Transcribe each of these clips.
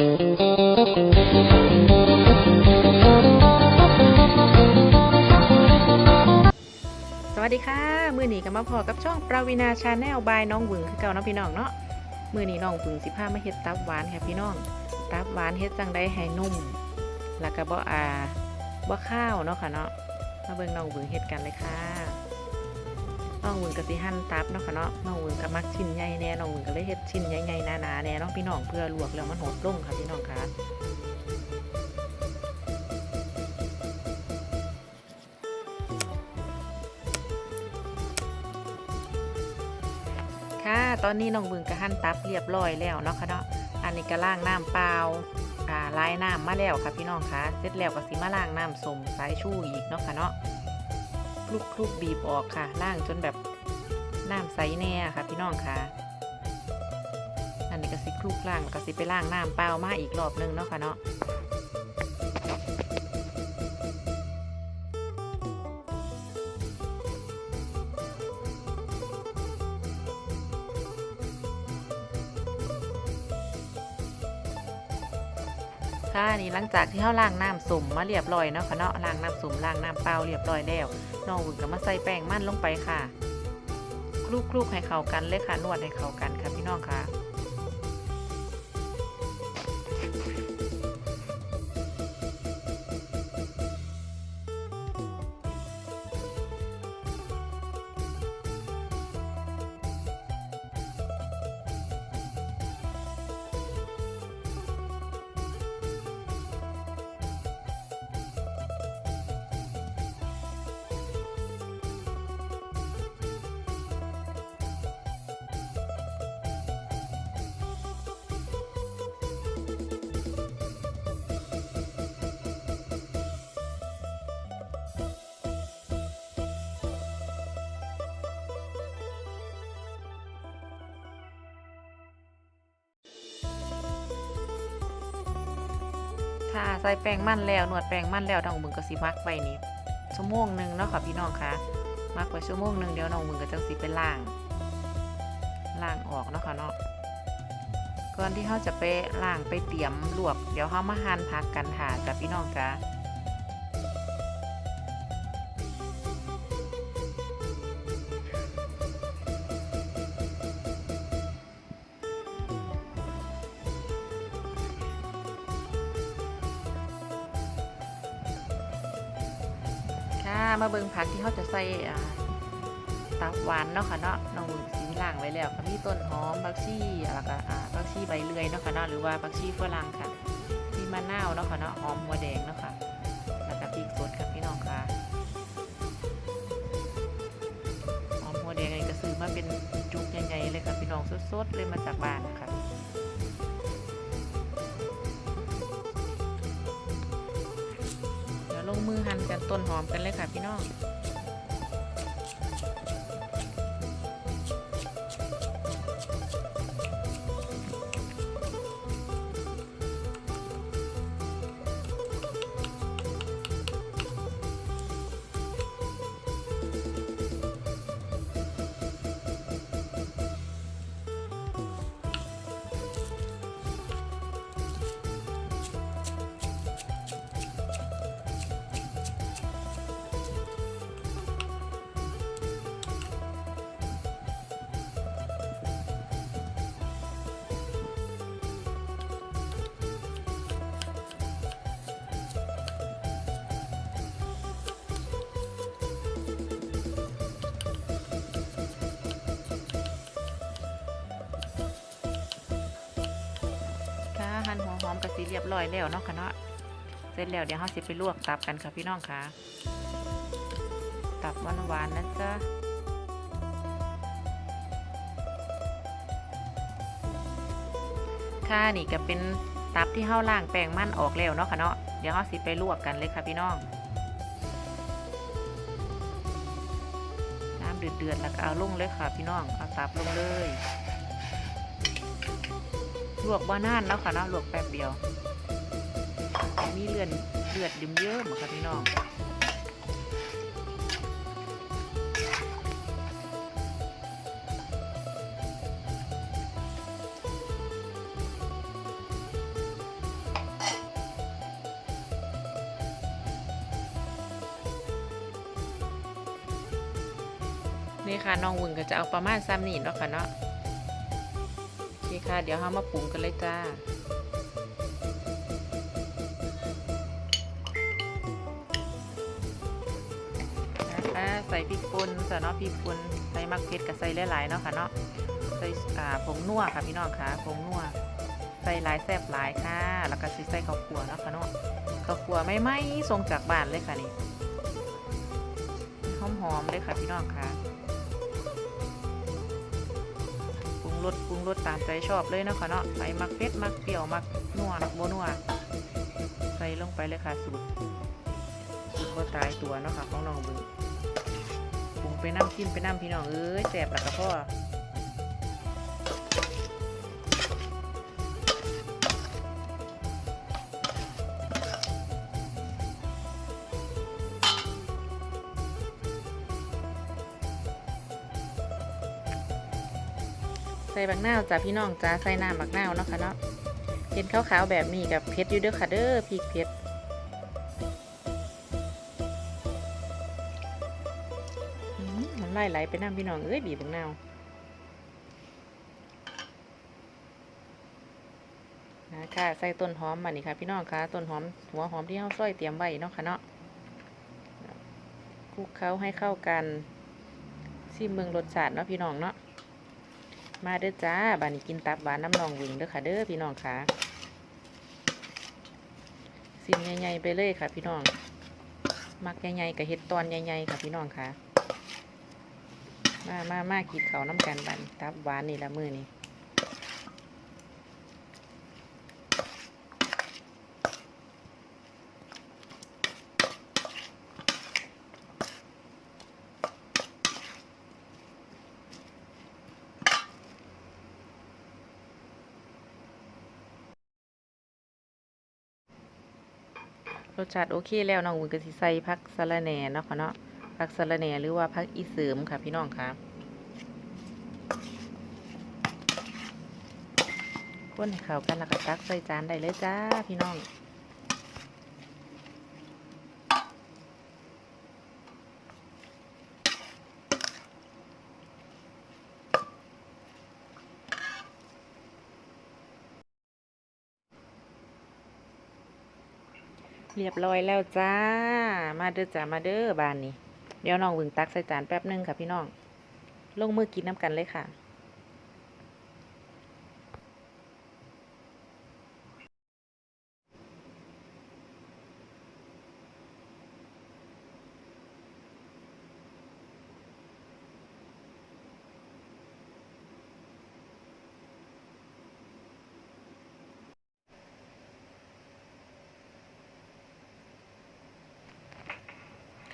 สวัสดีค่ะ มือหนีกับมาพอกับช่องปราวินาชาแนลบายน้องหวึงคือเก่าเนาะพี่น้องเนาะมือหนีน้องหวึงสิพามาเฮ็ดตับหวานค่ะพี่น้อง ตับหวานเฮ็ดจังได้ให้นุ่ม แล้วก็บ่อาบ่ข้าวเนาะค่ะเนาะมาเบิ่งน้องหวึงเฮ็ดกันเลยค่ะ น้องหวึงก็สิหั่นตับเนาะค่ะเนาะน้องหวึงก็มักชิ้นใหญ่แน่น้องหวึงก็เลยเฮ็ดชิ้นใหญ่ๆหนาๆแน่เนาะพี่น้องเพื่อลวกแล้วมันหดลงค่ะพี่น้องค่ะค่ะ ตอนนี้น้องบึงก็หั่นตับเรียบร้อยแล้วเนาะค่ะเนาะ อันนี้ก็ล้างน้ำเปล่าอ่าล้างน้ำมาแล้วค่ะพี่น้องคะเสร็จแล้วก็สิมาล้างน้ำส้มสายชูอีกเนาะค่ะเนาะ คลุกคลุกบีบออกค่ะล่างจนแบบน้ำใสแน่ค่ะ พี่น้องค่ะอันนี้ก็สิคลุกล่างแล้วก็สิไปล่างน้ำเปล่ามาอีกรอบนึงเนาะค่ะเนาะ ค่ะนี่หลังจากที่เขาล้างน้ำสุ่มมาเรียบร้อยเนาะค่ะเนาะล้างน้ำสุ่มล้างน้ำเปล่าเรียบร้อยแล้วน้องอุ่นก็มาใส่แป้งมันลงไปค่ะคลุกๆให้เข้ากันเลยค่ะนวดให้เข้ากันค่ะพี่น้องค่ะ่ะใส่แป้งมันแล้วนวดแป้งมันแล้วน้องมึงก็สิมักไปนี่ชั่วโมงหนึ่งเนาะค่ะพี่น้องค่ะมักไว้ชั่วโมงหนึ่งเดี๋ยวน้องมึงก็จังสิไปล่างล่างออกเนาะค่ะเนาะก่อนที่เขาจะไปล่างไปเตรียมลวก เดี๋ยวเขามาหั่นผักกันค่ะจ้ะพี่น้องจ้ะ มาเบิ่งผักที่เขาจะใส่ตับหวานเนาะค่ะเนาะน้องสีล่างไว้แล้วก็มีต้นหอมผักชีแล้วก็อ่าผักชีใบเลื่อยเนาะค่ะเนาะหรือว่าผักชีฝรั่งค่ะมีมะนาวเนาะค่ะเนาะหอมหัวแดงเนาะค่ะแล้วก็พริกสดค่ะพี่น้องค่ะหอมหัวแดงนี่ก็ซื้อมาเป็นจุกใหญ่ๆเลยค่ะพี่น้องสดๆเลยมาจากบ้านนะคะ ลงมือหั่นกันต้นหอมกันเลยค่ะพี่น้อง อมกระสีเรียบร้อยแล้วเนาะค่ะเนาะเสร็จแล้วเดี๋ยวเราสิไปลวกตับกันค่ะพี่น้องค่ะตับหวานๆนะจ๊ะค่ะนี่ก็เป็นตับที่เฮาล่างแป้งมันออกแล้วเนาะค่ะเนาะเดี๋ยวเราสิไปลวกกันเลยค่ะพี่น้อง น้ำเดือดๆแล้วก็เอาลงเลยค่ะพี่น้องเอาตับลงเลย ลวกบานานแล้วค่ะเนาะลวกแป๊บเดียว มีเลือดเลือดดิมเยอะเหมือนกันพี่น้องนี่ค่ะน้องวุ้นก็จะเอาประมาณซ้ำนี่แล้วค่ะเนาะ เคค่ะ เดี๋ยวเรามาปรุงกันเลยจ้า นะคะใส่พริกป่นใส่เนาะพริกป่นใส่มักเผ็ดกับใส่หลายๆเนาะค่ะเนาะ ใส่อ่าผงนัวค่ะพี่น้องค่ะผงนัว ใส่หลายแซ่บหลายค่ะ แล้วก็สิใส่ข้าวคั่วเนาะค่ะเนาะข้าวคั่วไม่ไหม้ส่งจากบ้านเลยค่ะนี่หอมๆเลยค่ะพี่น้องค่ะ รสปรุงรสตามใจชอบเลยนะคะเนาะใส่มักเผ็ดมักเปรี้ยวมักนัวมักโบนัวใส่ลงไปเลยค่ะสูตรสูตรก็ตายตัวเนาะค่ะของน้องบึงปรุงไปน้ำจิ้มไปน้ำพี่น้องเอ้ยแสบแล้วก็พ่อ ส่บักนาวจ้าพี่น้องจ้าใส่น้ำบักนาวเนาะค่ะเนาะเห็นขาวๆแบบนี้กับเผ็ดยูเด้อค่ะเด้อพริกเผ็ดอืมมันไล่ไหลไปน้ำพี่น้องเอ้ยบีบบักนาวนะค่ะใส่ต้นหอมมานี่ค่ะ พี่น้องค่ะต้นหอมหัวหอมที่เฮาซอยเตรียมไว้เนาะค่ะเนาะคลุกเคล้าให้เข้ากันซิมเมืองรสชาติเนาะพี่น้องเนาะ มาเด้อจ้าบานนี้กินตับหวานน้ำนองวิงเด้อค่ะ เด้อพี่น้องค่ะสิ่งใหญ่ๆไปเลยค่ะ พี่น้อง มักใหญ่ๆกับเห็ดตอนใหญ่ๆค่ะพี่น้องค่ะ มามามากินเขาน้ำกันบันตับหวานนี่ละมือนี่ รสชาติโอเคแล้วน้องวุ้นก็สิใส่ผักสะระแหน่เนาะค่ะเนาะผักสะระแหน่หรือว่าผักอีเสริมค่ะพี่น้องค่ะคนให้เข้ากันแล้วก็ตักใส่จานได้เลยจ้าพี่น้อง เรียบร้อยแล้วจ้า มาเด้อจ้ามาเด้อบานนี้ เดี๋ยวน้องวึงตักใส่จานแป๊บหนึงค่ะพี่น้อง ลงมือกินน้ำกันเลยค่ะ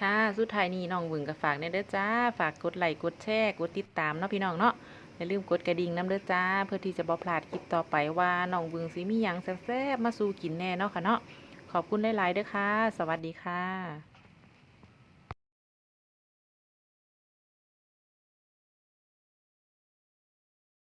ค่ะ สุดท้ายนี้น้องวึงก็ฝากในเด้อจ้า ฝากกดไลค์ กดแชร์ กดติดตามเนาะพี่น้องเนาะ อย่าลืมกดกระดิ่งน้ำเด้อจ้า เพื่อที่จะบอพลาดคลิปต่อไปว่าน้องวึงสีมีหยังแซ่บๆมาสู่กินแน่เนาะค่ะเนาะ ขอบคุณหลายๆเด้อค่ะ สวัสดีค่ะ